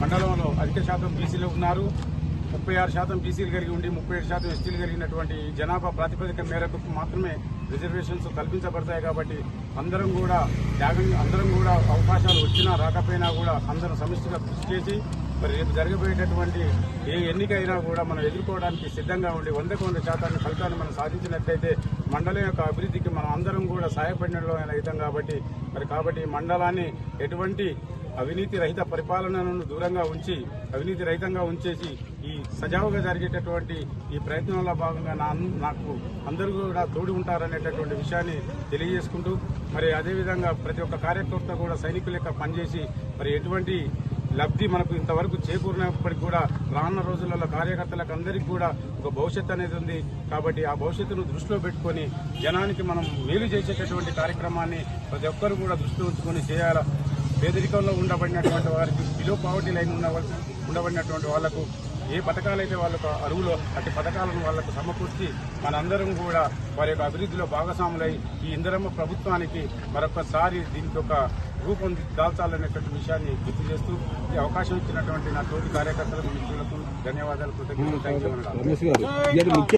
మండలంలో అధిక శాతం బీసీలు ఉన్నారు. ముప్పై ఆరు శాతం బీసీలు కలిగి ఉండి ముప్పై ఏడు శాతం ఎస్టీలు కలిగినటువంటి ఈ జనాభా ప్రాతిపదిక మేరకు మాత్రమే రిజర్వేషన్స్ కల్పించబడతాయి కాబట్టి అందరం కూడా త్యాగం అందరం కూడా అవకాశాలు వచ్చినా రాకపోయినా కూడా అందరం సమిష్టిగా కృషి చేసి మరి రేపు జరగబోయేటటువంటి ఏ ఎన్నిక అయినా కూడా మనం ఎదుర్కోవడానికి సిద్ధంగా ఉండి వందకు వంద శాతాన్ని ఫలితాన్ని మనం సాధించినట్లయితే మండలం యొక్క అభివృద్ధికి మనం అందరం కూడా సహాయపడినట్లు అవుతాం కాబట్టి మరి కాబట్టి మండలాన్ని ఎటువంటి అవినీతి రహిత పరిపాలనను దూరంగా ఉంచి అవినీతి రహితంగా ఉంచేసి ఈ సజావుగా జరిగేటటువంటి ఈ ప్రయత్నంలో భాగంగా నా నాకు అందరూ కూడా తోడు ఉంటారనేటటువంటి విషయాన్ని తెలియజేసుకుంటూ మరి అదేవిధంగా ప్రతి ఒక్క కార్యకర్త కూడా సైనికుల యొక్క పనిచేసి మరి ఎటువంటి లబ్ధి మనకు ఇంతవరకు చేకూరినప్పటికీ కూడా రానున్న రోజులలో కార్యకర్తలకు అందరికీ కూడా ఒక భవిష్యత్తు అనేది ఉంది. కాబట్టి ఆ భవిష్యత్తును దృష్టిలో పెట్టుకొని జనానికి మనం మేలు చేసేటటువంటి కార్యక్రమాన్ని ప్రతి ఒక్కరు కూడా దృష్టిలో ఉంచుకొని చేయాలా? పేదరికంలో ఉండబడినటువంటి వారికి బిలో పావర్టీ లైన్ ఉన్న ఉండబడినటువంటి వాళ్ళకు ఏ పథకాలైతే వాళ్ళకు అరువులో అట్టి పథకాలను వాళ్ళకు సమకూర్చి మనందరం కూడా వారి యొక్క అభివృద్ధిలో భాగస్వాములై ఈ ఇందరమ్మ ప్రభుత్వానికి మరొకసారి దీనికి ఒక రూపం దాల్చాలనేటువంటి విషయాన్ని గుర్తు చేస్తూ ఈ అవకాశం ఇచ్చినటువంటి నా తోటి కార్యకర్తలకు మిత్రులకు ధన్యవాదాలు కృతజ్ఞతలు.